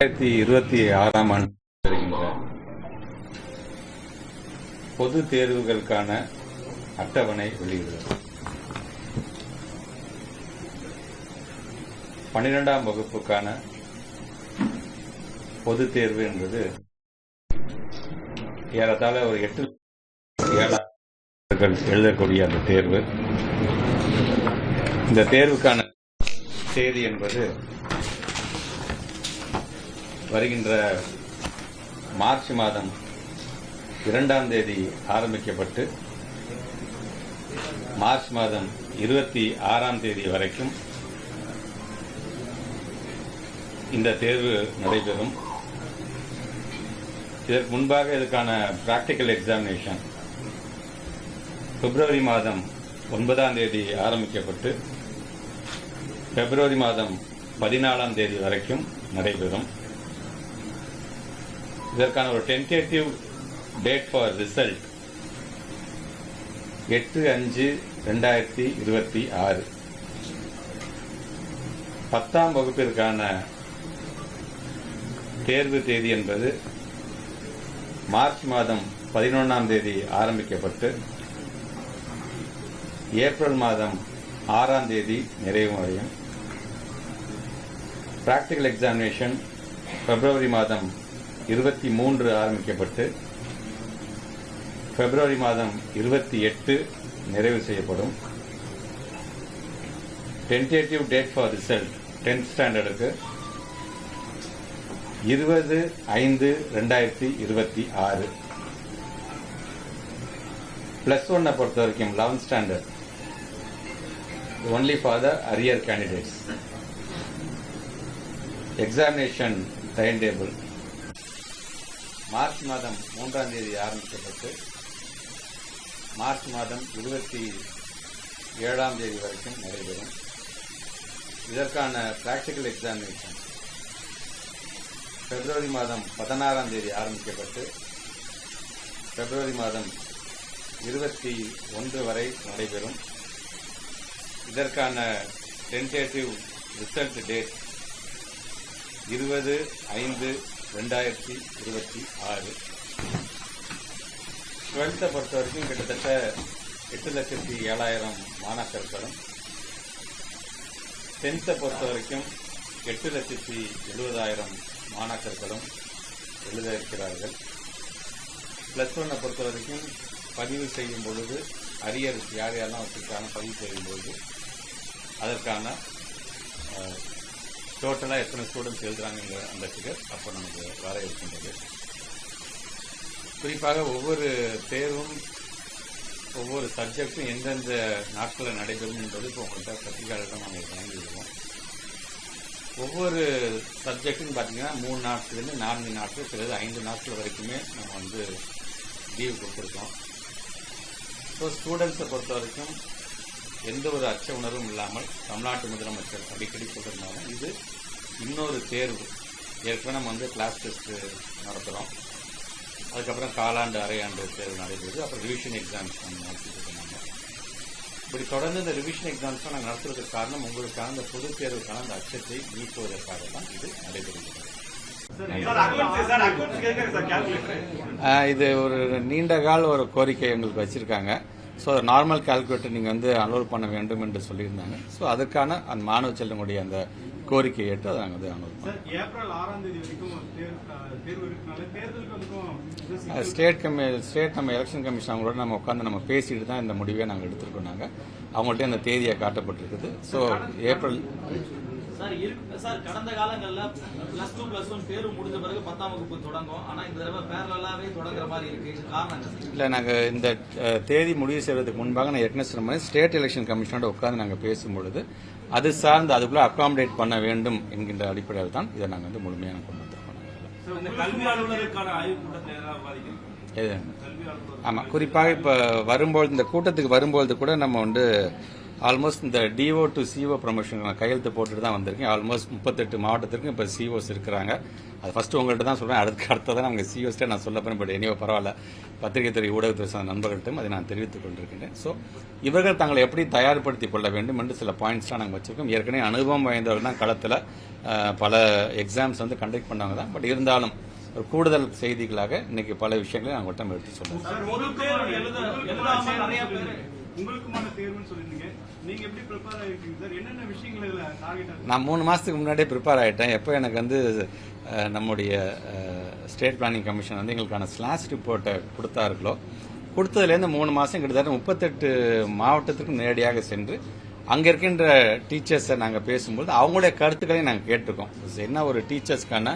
ரெண்டாயிரத்தி இருபத்தி ஆறாம் ஆண்டு வருகின்ற பொது தேர்வுகளுக்கான அட்டவணை வெளியிடுகிறது. பனிரெண்டாம் வகுப்புக்கான பொது தேர்வு என்பது ஏறத்தாழ ஒரு எட்டு ஏழாம் எழுதக்கூடிய அந்த தேர்வு. இந்த தேர்வுக்கான தேதி என்பது வருகின்ற மார்ச் மாதம் இரண்டாம் தேதி ஆரம்பிக்கப்பட்டு மார்ச் மாதம் இருபத்தி ஆறாம் தேதி வரைக்கும் இந்த தேர்வு நடைபெறும். இதற்கு முன்பாக இதுக்கான பிராக்டிக்கல் எக்ஸாமினேஷன் பிப்ரவரி மாதம் ஒன்பதாம் தேதி ஆரம்பிக்கப்பட்டு பிப்ரவரி மாதம் பதினாலாம் தேதி வரைக்கும் நடைபெறும். இதற்கான ஒரு டென்டேட்டிவ் டேட் ஃபார் ரிசல்ட் எட்டு அஞ்சு ரெண்டாயிரத்தி இருபத்தி ஆறு. பத்தாம் வகுப்பிற்கான தேர்வு தேதி என்பது மார்ச் மாதம் பதினொன்றாம் தேதி ஆரம்பிக்கப்பட்டு ஏப்ரல் மாதம் ஆறாம் தேதி நிறைவு அடையும். பிராக்டிக்கல் எக்ஸாமினேஷன் பிப்ரவரி மாதம் இருபத்தி மூன்று ஆரம்பிக்கப்பட்டு பிப்ரவரி மாதம் இருபத்தி எட்டு நிறைவு செய்யப்படும். Tentative date for result tenth ஸ்டாண்டர்டுக்கு இருபது ஐந்து ரெண்டாயிரத்தி இருபத்தி ஆறு. பிளஸ் ஒன்னை பொறுத்த வரைக்கும் eleventh standard only for the arrear candidates examination time table March மாதம் மூன்றாம் தேதி ஆரம்பிக்கப்பட்டு மார்ச் மாதம் இருபத்தி ஏழாம் தேதி வரைக்கும் நடைபெறும். இதற்கான பிராக்டிக்கல் எக்ஸாமினேஷன் பிப்ரவரி மாதம் பதினாறாம் தேதி ஆரம்பிக்கப்பட்டு பிப்ரவரி மாதம் இருபத்தி ஒன்று வரை நடைபெறும். இதற்கான டென்டேட்டிவ் ரிசல்ட் டேட் இருபது ஐந்து ரெண்டாயிரத்தி இருபத்தி ஆறு. டுவெல்த்தை பொறுத்த வரைக்கும் கிட்டத்தட்ட எட்டு லட்சத்தி ஏழாயிரம் மாணாக்கர்களும் டென்த்தை பொறுத்த வரைக்கும் எட்டு லட்சத்தி எழுபதாயிரம் மாணாக்கர்களும் எழுத இருக்கிறார்கள் பிளஸ் ஒன்னை பொறுத்த வரைக்கும் பதிவு செய்யும் பொழுது அரியர் யார் யாரெல்லாம் வச்சிருக்காங்க பதிவு செய்யும் பொழுது அதற்கான டோட்டலாக எத்தனை ஸ்டூடெண்ட்ஸ் எழுதுறாங்கிற அந்த ஃபிகர் அப்போ நமக்கு வர இருக்கின்றது குறிப்பாக ஒவ்வொரு தேர்வும் ஒவ்வொரு சப்ஜெக்டும் எந்தெந்த நாட்களில் நடைபெறும் என்பது இப்போ உங்கள்கிட்ட பத்திரிகையாளர்களிடம் நாங்கள் வழங்கிடுவோம் ஒவ்வொரு சப்ஜெக்ட்னு பார்த்தீங்கன்னா மூணு நாட்கள்லேருந்து நான்கு நாட்கள் சிலது ஐந்து நாட்கள் வரைக்குமே நம்ம வந்து லீவ் கொடுத்துருக்கோம். ஸோ ஸ்டூடெண்ட்ஸை பொறுத்த வரைக்கும் எந்த ஒரு அச்ச உணர்வும் இல்லாமல் தமிழ்நாட்டு முதலமைச்சர் அடிக்கடி சொல்லியிருந்தாலும் இது இன்னொரு தேர்வு. ஏற்கனவே நம்ம வந்து கிளாஸ் டெஸ்ட் நடத்துகிறோம் அதுக்கப்புறம் காலாண்டு அரையாண்டு தேர்வு நடைபெறுது. அப்புறம் ரிவிஷன் எக்ஸாம்ஸ் நம்ம நடத்திட்டு இருந்தாங்க இப்படி தொடர்ந்து இந்த ரிவிஷன் எக்ஸாம்ஸ் நாங்கள் நடத்துறதுக்கு காரணம் உங்களுக்கான இந்த பொது தேர்வுக்கான அந்த அச்சத்தை நீக்குவதற்காக தான் இது நடைபெறுகிறது. இது ஒரு நீண்ட கால ஒரு கோரிக்கை எங்களுக்கு வச்சிருக்காங்க. ஸோ நார்மல் கால்குலேட்டர் நீங்கள் வந்து அலோவ் பண்ண வேண்டும் என்று சொல்லியிருந்தாங்க. ஸோ அதுக்கான அந்த மாணவ செல்வங்களுடைய அந்த கோரிக்கையை ஏற்று அதை நாங்கள் வந்து அலோவ் பண்ணோம். ஸ்டேட் கமி ஸ்டேட் நம்ம எலெக்ஷன் கமிஷன் அவங்களோட நம்ம உட்காந்து நம்ம பேசிட்டு தான் இந்த முடிவை நாங்கள் எடுத்திருக்கோம் நாங்கள் அவங்கள்ட்ட அந்த தேதியை காட்டப்பட்டிருக்குது. ஸோ ஏப்ரல் சார் இருக்கு சார் கடந்த காலங்கள்ல பிளஸ் டூ பிளஸ் ஒன் தேர்வு முடிஞ்ச பிறகு பத்தாம் வகுப்பு தொடங்கும். ஆனா இந்த தடவை பேரலாவே தொடங்குற மாதிரி இருக்கு. காரணம்? இல்லை நாங்கள் இந்த தேதி முடிவு செய்வதற்கு முன்பாக நான் ஏற்கனவே சொன்ன மாதிரி ஸ்டேட் எலெக்ஷன் கமிஷனோட உட்காந்து நாங்கள் பேசும்பொழுது அது சார்ந்து அதுக்குள்ளே அகாமடேட் பண்ண வேண்டும் என்கின்ற அடிப்படையில் தான் இதை நாங்கள் வந்து முழுமையாக கொண்டு வந்திருக்கோம். ஆமாம் குறிப்பாக இப்போ வரும்பொழுது இந்த கூட்டத்துக்கு வரும்பொழுது கூட நம்ம வந்து ஆல்மோஸ்ட் இந்த டிஓ டு சிஓ ப்ரமோஷன் நான் கையெழுத்து போட்டுட்டு தான் வந்திருக்கேன் ஆல்மோஸ்ட் முப்பத்தெட்டு மாவட்டத்திற்கும் இப்போ சிஓஸ் இருக்கிறாங்க அது ஃபஸ்ட்டு உங்கள்கிட்ட தான் சொல்றேன் அடுத்த அடுத்ததான் அவங்க சிஓஸ்ட்டே நான் சொல்ல போகிறேன் பட் எனியோ பரவாயில்ல பத்திரிகை துறை ஊடகத்துறை சார்ந்த நண்பர்கள்ட்டும் அதை நான் தெரிவித்துக் கொண்டிருக்கின்றேன் ஸோ இவர்கள் தங்களை எப்படி தயார்படுத்திக் கொள்ள வேண்டும் என்று சில பாயிண்ட்ஸ்லாம் நாங்கள் வச்சுருக்கோம் ஏற்கனவே அனுபவம் வாய்ந்தவர்கள் தான் களத்தில் பல எக்ஸாம்ஸ் வந்து கண்டக்ட் பண்ணவங்க தான் பட் இருந்தாலும் ஒரு கூடுதல் செய்திகளாக இன்னைக்கு பல விஷயங்களை நாங்கள் உங்கள்கிட்ட எடுத்து சொல்லுவோம் உங்களுக்குமான தேர்வுன்னு சொல்லியிருந்தீங்க. நீங்க எப்படி ப்ரிப்பேர் ஆயிருக்கீங்க சார் என்னென்ன விஷயங்கள் டார்கெட் நான் மூணு மாதத்துக்கு முன்னாடியே ப்ரிப்பேர் ஆகிட்டேன் எப்போ எனக்கு வந்து நம்முடைய ஸ்டேட் பிளானிங் கமிஷன் வந்து எங்களுக்கான ஸ்லாஷ் ரிப்போர்ட்டை கொடுத்தார்களோ கொடுத்ததுலேருந்து மூணு மாதம் கிட்டத்தட்ட முப்பத்தெட்டு மாவட்டத்திற்கும் நேரடியாக சென்று அங்கே இருக்கின்ற டீச்சர்ஸை நாங்கள் பேசும்போது அவங்களுடைய கருத்துக்களையும் நாங்கள் கேட்டிருக்கோம். என்ன ஒரு டீச்சர்ஸ்க்கான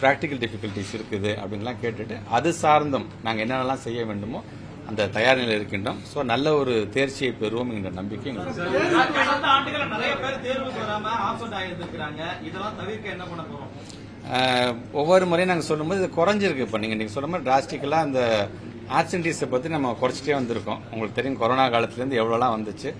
ப்ராக்டிக்கல் டிஃபிகல்ட்டிஸ் இருக்குது அப்படின்லாம் கேட்டுட்டு அது சார்ந்தும் நாங்கள் என்னென்னலாம் செய்ய வேண்டுமோ அந்த தயார் நிலையில் இருக்கின்றோம். ஸோ நல்ல ஒரு தேர்ச்சியை பெறுவோம் என்ற நம்பிக்கை ஒவ்வொரு முறையும் நாங்கள் சொல்லும்போது இது குறைஞ்சிருக்கு. இப்போ நீங்கள் நீங்கள் சொல்ல மாதிரி டிராஸ்டிக்கலாக அந்த ஆப்சன்டீஸை பற்றி நம்ம குறைச்சிட்டே வந்திருக்கோம். உங்களுக்கு தெரியும் கொரோனா காலத்துலேருந்து எவ்வளோலாம் வந்துச்சு.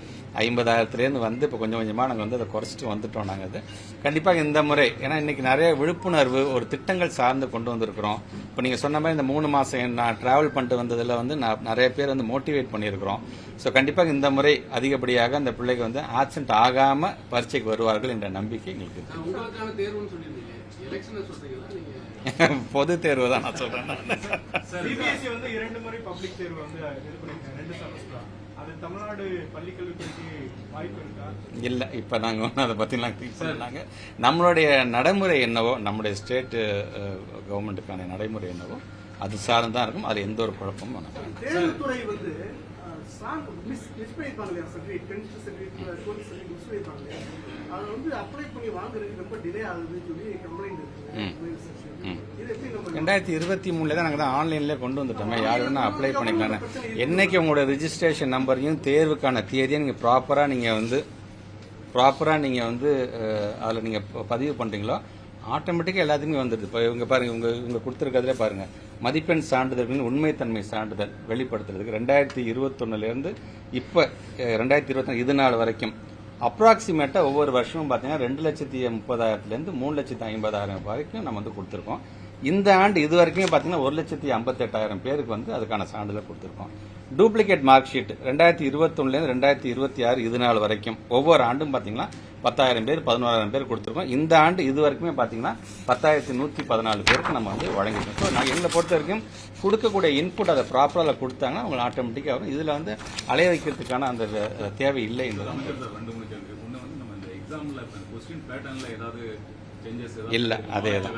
ஐம்பதாயிரத்துலேருந்து வந்து இப்போ கொஞ்சம் கொஞ்சமாக நாங்கள் வந்து அதை குறைச்சிட்டு வந்துட்டோம் நாங்கள் அது. கண்டிப்பாக இந்த முறை ஏன்னா இன்னைக்கு நிறைய விழிப்புணர்வு ஒரு திட்டங்கள் சார்ந்து கொண்டு வந்திருக்கிறோம். இப்போ நீங்கள் சொன்ன மாதிரி இந்த மூணு மாதம் நான் டிராவல் பண்ணிட்டு வந்ததில் வந்து நான் நிறைய பேர் வந்து மோட்டிவேட் பண்ணியிருக்கிறோம். ஸோ கண்டிப்பாக இந்த முறை அதிகப்படியாக அந்த பிள்ளைக்கு வந்து ஆப்சென்ட் ஆகாமல் பரீட்சைக்கு வருவார்கள் என்ற நம்பிக்கை எங்களுக்கு பொது தேர்வு தான் நான் சொல்றேன். அது தமிழ்நாடு பள்ளிக்கல்வித்துறைக்கு வாய்ப்பு இருக்கா? இல்ல இப்ப நாங்க ஒன்றும் அதை பத்திலாம் திங்க் பண்ணாங்க நம்மளுடைய நடைமுறை என்னவோ நம்முடைய ஸ்டேட் கவர்மெண்ட்டுக்கான நடைமுறை என்னவோ அது சார்ந்து தான் இருக்கும். அது எந்த ஒரு குழப்பமும் தேர்வுத்துறை வந்து ஸ்ட்ராங் மிஸ் மிஸ் இல்லையா certificate tenth certificate twelfth certificate miss பண்ணிருப்பாங்க இல்லையா அதை வந்து அப்ளை பண்ணி வாங்குறதுக்கு ரொம்ப டிலே ஆகுதுன்னு சொல்லி கம்ப்ளைண்ட் ம். இருக்கு ம். இது எப்படி நம்ம ரெண்டாயிரத்தி இருபத்தி மூணுல தான் நாங்கள் தான் ஆன்லைன்லேயே கொண்டு வந்துட்டோமே. யார் வேணா அப்ளை பண்ணிக்கலாம் என்னைக்கு உங்களோட ரிஜிஸ்ட்ரேஷன் நம்பரையும் தேர்வுக்கான தேதியை நீங்கள் ப்ராப்பராக நீங்கள் வந்து ப்ராப்பராக நீங்கள் வந்து அதில் நீங்கள் பதிவு பண்ணுறீங்களோ ஆட்டோமேட்டிக்காக எல்லாத்துக்குமே வந்துடுது. இப்போ இவங்க பாருங்க இவங்க இவங்க கொடுத்துருக்கிறதுல பாருங்க. மதிப்பெண் சான்றிதழ்களின் உண்மைத்தன்மை சான்றிதழ் வெளிப்படுத்துறதுக்கு ரெண்டாயிரத்தி இருபத்தொன்னுலேருந்து இப்போ ரெண்டாயிரத்தி இருபத்தி இது நாள் வரைக்கும் அப்ராக்சிமேட்டாக ஒவ்வொரு வருஷமும் பார்த்தீங்கன்னா ரெண்டு லட்சத்தி முப்பதாயிரத்துலேருந்து மூணு லட்சத்தி ஐம்பதாயிரம் வரைக்கும் நம்ம வந்து கொடுத்துருக்கோம். இந்த ஆண்டு இது வரைக்கும் பார்த்தீங்கன்னா ஒரு லட்சத்தி ஐம்பத்தெட்டாயிரம் பேருக்கு வந்து அதுக்கான சான்றிதழ் கொடுத்துருக்கோம். டூப்ளிகேட் மார்க் ஷீட் ரெண்டாயிரத்தி இருபத்தொன்னுலேருந்து ரெண்டாயிரத்தி இருபத்தி ஆறு இது நாள் வரைக்கும் ஒவ்வொரு ஆண்டும் பார்த்தீங்கன்னா பத்தாயிரம் பேர் பதினோராயிரம் பேர் கொடுத்துருக்கோம். இந்த ஆண்டு இது வரைக்குமே பார்த்தீங்கன்னா பத்தாயிரத்தி நூற்றி பதினாலு பேருக்கு நம்ம வந்து வழங்கிட்டோம் ஸோ நாங்கள் எங்களை பொறுத்த வரைக்கும் கொடுக்கக்கூடிய இன்புட் அதை ப்ராப்பராக கொடுத்தாங்கன்னா அவங்க ஆட்டோமேட்டிக்காக வரும் இதில் வந்து அலைய வைக்கிறதுக்கான அந்த தேவை இல்லை என்பதுதான் சார் வந்து நம்ம இந்த கொஸ்டின் பேட்டர்னில் ஏதாவது இல்ல, அதே தான்.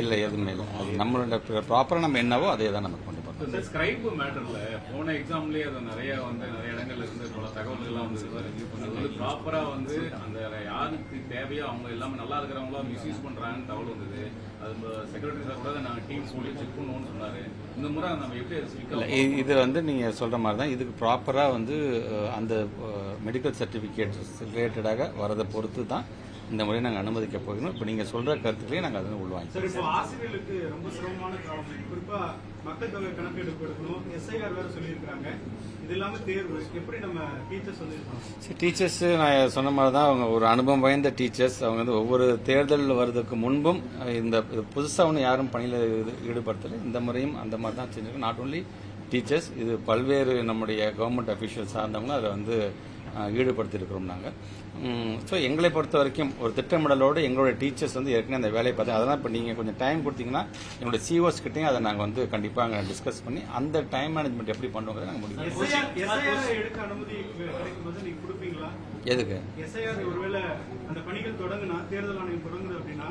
இல்லை எதுவுமே இல்லை. அது நம்மளோட ப்ராப்பராக நம்ம என்னவோ அதே தான் நம்ம கொண்டு போகிறோம் இந்த ஸ்கிரைப் மேட்டர்ல போன எக்ஸாம்லயே அது நிறைய வந்து நிறைய இடங்கள்ல இருந்து பல தகவல்கள்லாம் வந்து ரிவ்யூ பண்ணது வந்து அந்த யாருக்கு தேவையோ அவங்க எல்லாமே நல்லா இருக்கிறவங்களா மிஸ்யூஸ் பண்றாங்கன்னு தகவல் வந்தது. அது செக்ரட்டரி சார் கூட நாங்க டீம் சொல்லி செக் பண்ணுவோம்னு சொன்னாரு. இந்த முறை நம்ம எப்படி இல்லை? இது வந்து நீங்கள் சொல்கிற மாதிரி தான் இதுக்கு ப்ராப்பராக வந்து அந்த மெடிக்கல் சர்டிஃபிகேட் ரிலேட்டடாக வரதை பொறுத்து தான் இந்த முறை நாங்கள் அனுமதிக்க போகிறோம். இப்போ நீங்கள் சொல்கிற கருத்துக்களையும் நாங்கள் அதை உள்வாங்கி சார் இப்போ ஆசிரியர்களுக்கு ரொம்ப சிரமமான காலம். குறிப்பா மக்கள் தொகை கணக்கெடுப்பு எடுக்கணும். எஸ்ஐஆர் வேற சொல்லியிருக்காங்க இது இல்லாம தேர்வு. எப்படி நம்ம டீச்சர்ஸ் பண்ணணும்? சரி டீச்சர்ஸ் நான் சொன்ன மாதிரி தான் அவங்க ஒரு அனுபவம் வாய்ந்த டீச்சர்ஸ் அவங்க வந்து ஒவ்வொரு தேர்தல் வர்றதுக்கு முன்பும் இந்த புதுசாக ஒன்று யாரும் பணியில் ஈடுபடுத்தலை. இந்த முறையும் அந்த மாதிரி தான் செஞ்சிருக்கோம். நாட் ஓன்லி டீச்சர்ஸ் இது பல்வேறு நம்முடைய கவர்மெண்ட் அஃபீஷியல் சார்ந்தவங்க அதை வந்து ஈடுபடுத்தியிருக்கிறோம் நாங்கள் ஸோ எங்களை பொறுத்த வரைக்கும் ஒரு திட்டமிடலோடு எங்களுடைய டீச்சர்ஸ் வந்து ஏற்கனவே அந்த வேலையை பார்த்து அதெல்லாம் இப்போ நீங்கள் கொஞ்சம் டைம் கொடுத்தீங்கன்னா எங்களுடைய சிஓஸ் கிட்டையும் அதை நாங்கள் வந்து கண்டிப்பாக அங்கே டிஸ்கஸ் பண்ணி அந்த டைம் மேனேஜ்மெண்ட் எப்படி பண்ணுவோங்கிறத நாங்கள் கொடுப்பீங்களா? எதுக்கு? எஸ்ஐஆர் ஒருவேளை அந்த பணிகள் தொடங்குனா தேர்தல் ஆணையம் தொடங்குது அப்படின்னா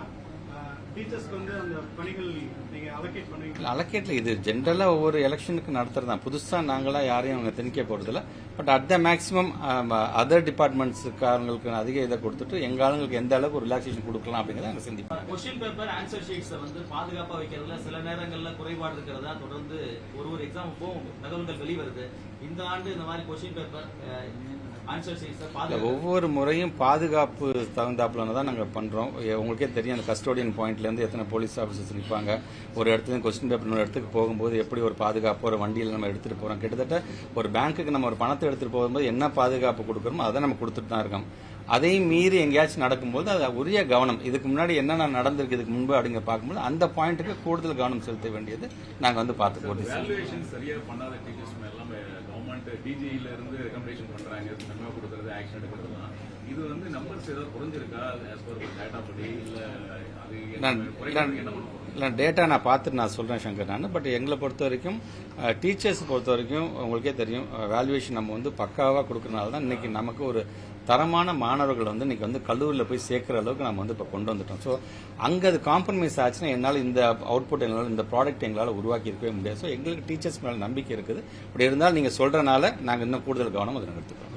டீச்சர்ஸ்க்கு வந்து அந்த பணிகள் நீங்க அலோகேட் பண்ணுவீங்களா? அலக்கேட்டில் இது ஜென்ரலாக ஒவ்வொரு எலெக்ஷனுக்கு நடத்துறது தான். புதுசாக நாங்களாம் யாரையும் அவங்க திணிக்க போகிறதில்ல but at the maximum other டிபார்ட்மெண்ட்ஸுக்காரங்களுக்கு அதிக இதை கொடுத்துட்டு எங்கள் ஆளுங்களுக்கு எந்த அளவுக்கு ஒரு ரிலாக்ஸேஷன் கொடுக்கலாம் அப்படிங்கிறத நாங்கள் சிந்திப்போம். கொஸ்டின் பேப்பர் ஆன்சர் ஷீட்ஸை வந்து பாதுகாப்பா வைக்கிறதுல சில நேரங்கள்ல குறைபாடு இருக்கிறதா தொடர்ந்து ஒரு ஒரு எக்ஸாமுக்கும் தகவல்கள் வெளிவருது. இந்த ஆண்டு இந்த மாதிரி கொஸ்டின் பேப்பர் ஒவ்வொரு முறையும் பாதுகாப்பு தகுந்தாப்புல தான் நாங்கள் பண்ணுறோம் உங்களுக்கே தெரியும் அந்த கஸ்டோடியன் பாயிண்ட்லேருந்து எத்தனை போலீஸ் ஆஃபீஸர்ஸ் நிற்பாங்க ஒரு இடத்துல கொஸ்டின் பேப்பர் இன்னொரு இடத்துக்கு போகும்போது எப்படி ஒரு பாதுகாப்பு ஒரு வண்டியில் நம்ம எடுத்துகிட்டு போகிறோம் கிட்டத்தட்ட ஒரு பேங்க்குக்கு நம்ம ஒரு பணத்தை எடுத்துகிட்டு போகும்போது என்ன பாதுகாப்பு கொடுக்குறோமோ அதை நம்ம கொடுத்துட்டு தான் இருக்கோம். அதையும் மீறி எங்கேயாச்சும் நடக்கும்போது அது உரிய கவனம். இதுக்கு முன்னாடி என்னென்ன நடந்திருக்கு இதுக்கு முன்பு அப்படிங்க பார்க்கும்போது அந்த பாயிண்ட்டுக்கு கூடுதல் கவனம் செலுத்த வேண்டியது நாங்கள் வந்து பார்த்து கவர்மெண்ட் டிஜியில இருந்து ரெக்கமெண்டேஷன் பண்றாங்க. மெமோ கொடுக்கறது ஆக்ஷன் எடுக்கிறதுலாம். இது வந்து நம்பர்ஸ் ஏதாவது குறைஞ்சிருக்கா as per டேட்டா படி இல்ல அது என்ன இல்லை டேட்டா நான் பார்த்துட்டு நான் சொல்கிறேன் சங்கர் நான். பட் எங்களை பொறுத்த வரைக்கும் டீச்சர்ஸ் பொறுத்த வரைக்கும் உங்களுக்கே தெரியும் வேல்யூவேஷன் நம்ம வந்து பக்காவாக கொடுக்கறனால தான் இன்னைக்கு நமக்கு ஒரு தரமான மாணவர்கள் வந்து இன்னைக்கு வந்து கல்லூரியில் போய் சேர்க்குற அளவுக்கு நம்ம வந்து இப்போ கொண்டு வந்துட்டோம். ஸோ அங்கே அது காம்ப்ரமைஸ் ஆச்சுன்னா என்னால் இந்த அவுட்புட் என்னால் இந்த ப்ராடக்ட் எங்களால் உருவாக்கி இருக்கவே முடியாது. ஸோ எங்களுக்கு டீச்சர்ஸ் மேலே நம்பிக்கை இருக்குது. அப்படி இருந்தால் நீங்கள் சொல்கிறனால நாங்கள் இன்னும் கூடுதல் கவனம் அதை நடத்துக்கிறோம்